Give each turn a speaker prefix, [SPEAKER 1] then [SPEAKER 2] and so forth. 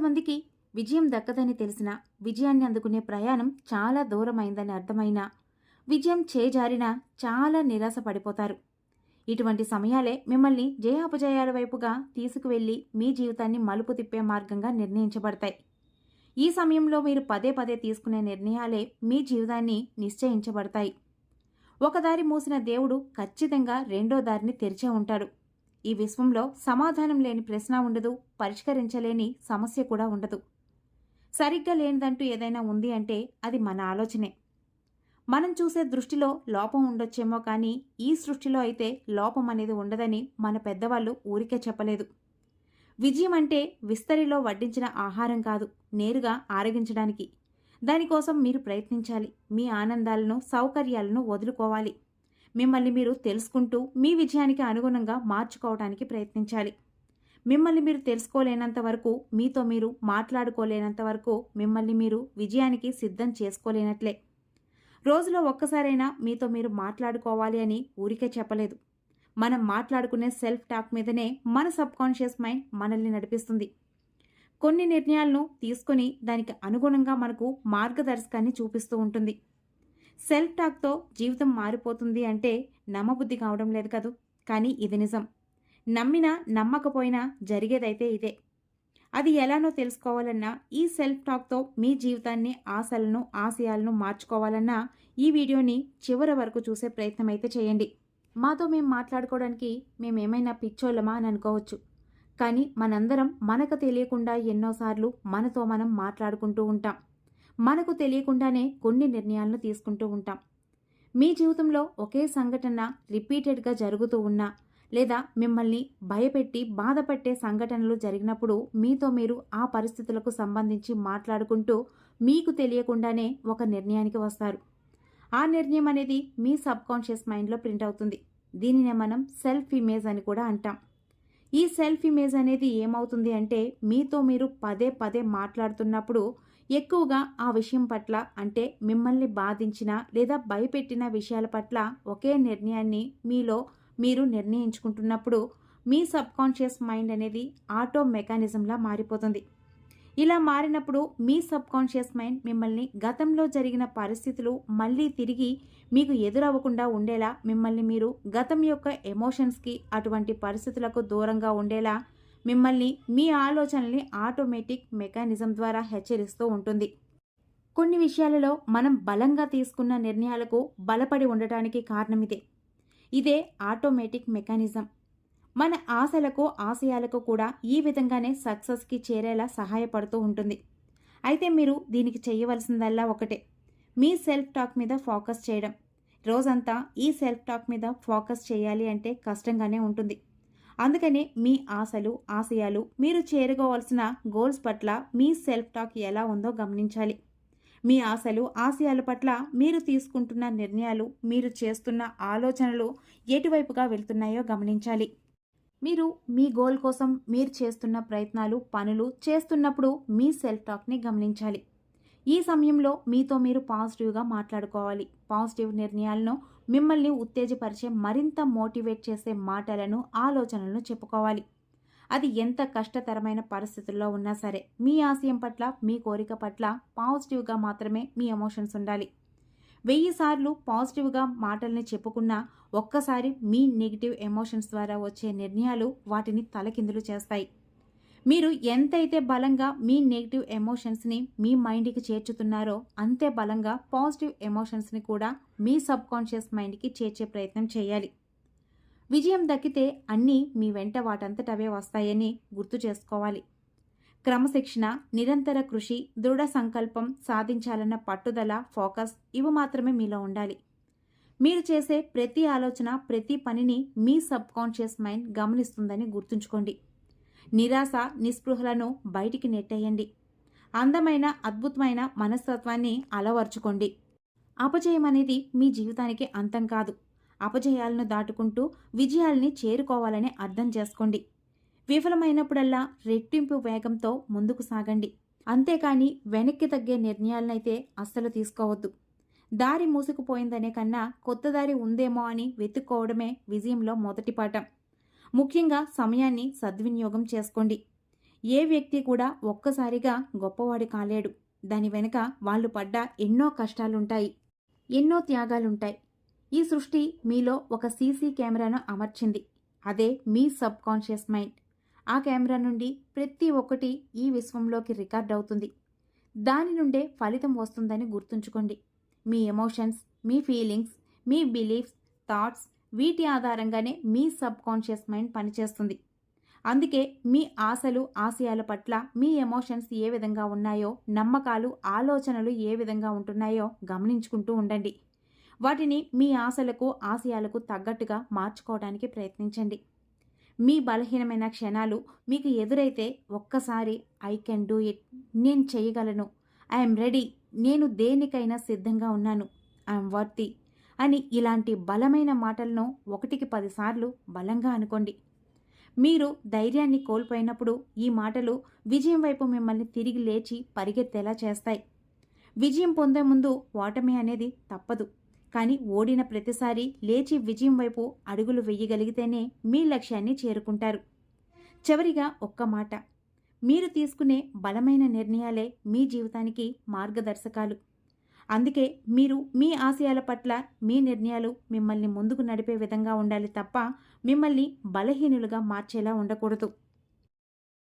[SPEAKER 1] కొంతమందికి విజయం దక్కదని తెలిసినా విజయాన్ని అందుకునే ప్రయాణం చాలా దూరమైందని అర్థమైనా విజయం చేజారినా చాలా నిరాశ పడిపోతారు ఇటువంటి సమయాలే మిమ్మల్ని జయాపజయాల వైపుగా తీసుకువెళ్ళి మీ జీవితాన్ని మలుపు తిప్పే మార్గంగా నిర్ణయించబడతాయి. ఈ సమయంలో మీరు పదే పదే తీసుకునే నిర్ణయాలే మీ జీవితాన్ని నిశ్చయించబడతాయి. ఒక దారి మూసిన దేవుడు ఖచ్చితంగా రెండో దారిని తెరిచే ఉంటాడు. ఈ విశ్వంలో సమాధానం లేని ప్రశ్న ఉండదు పరిష్కరించలేని సమస్య కూడా ఉండదు. సరిగ్గా లేనిదంటూ ఏదైనా ఉంది అంటే అది మన ఆలోచనే. మనం చూసే దృష్టిలో లోపం ఉండొచ్చేమో కానీ ఈ సృష్టిలో అయితే లోపం అనేది ఉండదని మన పెద్దవాళ్ళు ఊరికే చెప్పలేదు. విజయం అంటే విస్తరిలో వడ్డించిన ఆహారం కాదు నేరుగా ఆరగించడానికి. దానికోసం మీరు ప్రయత్నించాలి మీ ఆనందాలను సౌకర్యాలను వదులుకోవాలి. మిమ్మల్ని మీరు తెలుసుకుంటూ మీ విజయానికి అనుగుణంగా మార్చుకోవడానికి ప్రయత్నించాలి. మిమ్మల్ని మీరు తెలుసుకోలేనంత వరకు మీతో మీరు మాట్లాడుకోలేనంత వరకు మిమ్మల్ని మీరు విజయానికి సిద్ధం చేసుకోలేనట్లే. రోజులో ఒక్కసారైనా మీతో మీరు మాట్లాడుకోవాలి అని ఊరికే చెప్పలేదు. మనం మాట్లాడుకునే సెల్ఫ్ టాక్ మీదనే మన సబ్ కాన్షియస్ మైండ్ మనల్ని నడిపిస్తుంది. కొన్ని నిర్ణయాలను తీసుకొని దానికి అనుగుణంగా మనకు మార్గదర్శకాన్ని చూపిస్తూ ఉంటుంది. సెల్ఫ్ టాక్తో జీవితం మారిపోతుంది అంటే నమ్మబుద్ధి కావడం లేదు కదూ? కానీ ఇది నిజం. నమ్మినా నమ్మకపోయినా జరిగేదైతే ఇదే. అది ఎలానో తెలుసుకోవాలన్నా ఈ సెల్ఫ్ టాక్తో మీ జీవితాన్ని ఆశలను ఆశయాలను మార్చుకోవాలన్నా ఈ వీడియోని చివరి వరకు చూసే ప్రయత్నం అయితే చేయండి. మాతో మేము మాట్లాడుకోవడానికి మేమేమైనా పిచ్చోళ్ళమా అని అనుకోవచ్చు. కానీ మనందరం మనకు తెలియకుండా ఎన్నోసార్లు మనతో మనం మాట్లాడుకుంటూ ఉంటాం. మనకు తెలియకుండానే కొన్ని నిర్ణయాలను తీసుకుంటూ ఉంటాం. మీ జీవితంలో ఒకే సంఘటన రిపీటెడ్గా జరుగుతూ ఉన్నా లేదా మిమ్మల్ని భయపెట్టి బాధపెట్టే సంఘటనలు జరిగినప్పుడు మీతో మీరు ఆ పరిస్థితులకు సంబంధించి మాట్లాడుకుంటూ మీకు తెలియకుండానే ఒక నిర్ణయానికి వస్తారు. ఆ నిర్ణయం అనేది మీ సబ్కాన్షియస్ మైండ్లో ప్రింట్ అవుతుంది. దీనినే మనం సెల్ఫ్ ఇమేజ్ అని కూడా అంటాం. ఈ సెల్ఫ్ ఇమేజ్ అనేది ఏమవుతుంది అంటే మీతో మీరు పదే పదే మాట్లాడుతున్నప్పుడు ఎక్కువగా ఆ విషయం పట్ల అంటే మిమ్మల్ని బాధించిన లేదా భయపెట్టిన విషయాల పట్ల ఒకే నిర్ణయాన్ని మీలో మీరు నిర్ణయించుకుంటున్నప్పుడు మీ సబ్ కాన్షియస్ మైండ్ అనేది ఆటో మెకానిజంలా మారిపోతుంది. ఇలా మారినప్పుడు మీ సబ్ కాన్షియస్ మైండ్ మిమ్మల్ని గతంలో జరిగిన పరిస్థితులు మళ్ళీ తిరిగి మీకు ఎదురవ్వకుండా ఉండేలా మిమ్మల్ని మీరు గతం యొక్క ఎమోషన్స్కి అటువంటి పరిస్థితులకు దూరంగా ఉండేలా మిమ్మల్ని మీ ఆలోచనల్ని ఆటోమేటిక్ మెకానిజం ద్వారా హెచ్చరిస్తూ ఉంటుంది. కొన్ని విషయాలలో మనం బలంగా తీసుకున్న నిర్ణయాలకు బలపడి ఉండటానికి కారణమిదే ఇదే ఆటోమేటిక్ మెకానిజం. మన ఆశలకు ఆశయాలకు కూడా ఈ విధంగానే సక్సెస్కి చేరేలా సహాయపడుతూ ఉంటుంది. అయితే మీరు దీనికి చేయవలసిందల్లా ఒకటే. మీ సెల్ఫ్ టాక్ మీద ఫోకస్ చేయడం. రోజంతా ఈ సెల్ఫ్ టాక్ మీద ఫోకస్ చేయాలి అంటే కష్టంగానే ఉంటుంది. అందుకనే మీ ఆశలు ఆశయాలు మీరు చేరుకోవాల్సిన గోల్స్ పట్ల మీ సెల్ఫ్ టాక్ ఎలా ఉందో గమనించాలి. మీ ఆశలు ఆశయాల పట్ల మీరు తీసుకుంటున్న నిర్ణయాలు మీరు చేస్తున్న ఆలోచనలు ఎటువైపుగా వెళ్తున్నాయో గమనించాలి. మీరు మీ గోల్ కోసం మీరు చేస్తున్న ప్రయత్నాలు పనులు చేస్తున్నప్పుడు మీ సెల్ఫ్ టాక్ని గమనించాలి. ఈ సమయంలో మీతో మీరు పాజిటివ్గా మాట్లాడుకోవాలి. పాజిటివ్ నిర్ణయాలను మిమ్మల్ని ఉత్తేజపరిచే మరింత మోటివేట్ చేసే మాటలను ఆలోచనలను చెప్పుకోవాలి. అది ఎంత కష్టతరమైన పరిస్థితుల్లో ఉన్నా సరే మీ ఆశయం పట్ల మీ కోరిక పట్ల పాజిటివ్గా మాత్రమే మీ ఎమోషన్స్ ఉండాలి. వెయ్యి సార్లు పాజిటివ్గా మాటల్ని చెప్పుకున్నా ఒక్కసారి మీ నెగిటివ్ ఎమోషన్స్ ద్వారా వచ్చే నిర్ణయాలు వాటిని తలకిందులు చేస్తాయి. మీరు ఎంతైతే బలంగా మీ నెగిటివ్ ఎమోషన్స్ని మీ మైండ్కి చేర్చుతున్నారో అంతే బలంగా పాజిటివ్ ఎమోషన్స్ని కూడా మీ సబ్ కాన్షియస్ మైండ్కి చేర్చే ప్రయత్నం చేయాలి. విజయం దక్కితే అన్నీ మీ వెంట వాటంతటవే వస్తాయని గుర్తు చేసుకోవాలి. క్రమశిక్షణ నిరంతర కృషి దృఢ సంకల్పం సాధించాలన్న పట్టుదల ఫోకస్ ఇవి మాత్రమే మీలో ఉండాలి. మీరు చేసే ప్రతి ఆలోచన ప్రతి పనిని మీ సబ్ కాన్షియస్ మైండ్ గమనిస్తుందని గుర్తుంచుకోండి. నిరాశ నిస్పృహలను బయటికి నెట్టేయండి. అందమైన అద్భుతమైన మనస్తత్వాన్ని అలవర్చుకోండి. అపజయం అనేది మీ జీవితానికి అంతం కాదు. అపజయాలను దాటుకుంటూ విజయాల్ని చేరుకోవాలని అర్థం చేసుకోండి. విఫలమైనప్పుడల్లా రెట్టింపు వేగంతో ముందుకు సాగండి. అంతేకాని వెనక్కి తగ్గే నిర్ణయాలనైతే అస్సలు తీసుకోవద్దు. దారి మూసుకుపోయిందనే కన్నా కొత్త దారి ఉందేమో అని వెతుక్కోవడమే విజయంలో మొదటి పాఠం. ముఖ్యంగా సమయాన్ని సద్వినియోగం చేసుకోండి. ఏ వ్యక్తి కూడా ఒక్కసారిగా గొప్పవాడు కాలేడు. దాని వెనుక వాళ్ళు పడ్డ ఎన్నో కష్టాలుంటాయి. ఎన్నో త్యాగాలుంటాయి. ఈ సృష్టి మీలో ఒక సీసీ కెమెరాను అమర్చింది. అదే మీ సబ్ కాన్షియస్ మైండ్. ఆ కెమెరా నుండి ప్రతి ఒక్కటి ఈ విశ్వంలోకి రికార్డ్ అవుతుంది. దాని నుండే ఫలితం వస్తుందని గుర్తుంచుకోండి. మీ ఎమోషన్స్ మీ ఫీలింగ్స్ మీ బిలీఫ్స్ థాట్స్ వీటి ఆధారంగానే మీ సబ్ కాన్షియస్ మైండ్ పనిచేస్తుంది. అందుకే మీ ఆశలు ఆశయాల పట్ల మీ ఎమోషన్స్ ఏ విధంగా ఉన్నాయో నమ్మకాలు ఆలోచనలు ఏ విధంగా ఉంటున్నాయో గమనించుకుంటూ ఉండండి. వాటిని మీ ఆశలకు ఆశయాలకు తగ్గట్టుగా మార్చుకోవడానికి ప్రయత్నించండి. మీ బలహీనమైన క్షణాలు మీకు ఎదురైతే ఒక్కసారి ఐ కెన్ డూ ఇట్ నేను చేయగలను ఐఎమ్ రెడీ నేను దేనికైనా సిద్ధంగా ఉన్నాను ఐఎమ్ వర్తి అని ఇలాంటి బలమైన మాటలను ఒకటికి పదిసార్లు బలంగా అనుకోండి. మీరు ధైర్యాన్ని కోల్పోయినప్పుడు ఈ మాటలు విజయం వైపు మిమ్మల్ని తిరిగి లేచి పరిగెత్తేలా చేస్తాయి. విజయం పొందే ముందు ఓటమి అనేది తప్పదు. కానీ ఓడిన ప్రతిసారి లేచి విజయం వైపు అడుగులు వెయ్యగలిగితేనే మీ లక్ష్యాన్ని చేరుకుంటారు. చివరిగా ఒక్క మాట. మీరు తీసుకునే బలమైన నిర్ణయాలే మీ జీవితానికి మార్గదర్శకాలు. అందుకే మీరు మీ ఆశయాల పట్ల మీ నిర్ణయాలు మిమ్మల్ని ముందుకు నడిపే విధంగా ఉండాలి తప్ప మిమ్మల్ని బలహీనులుగా మార్చేలా ఉండకూడదు.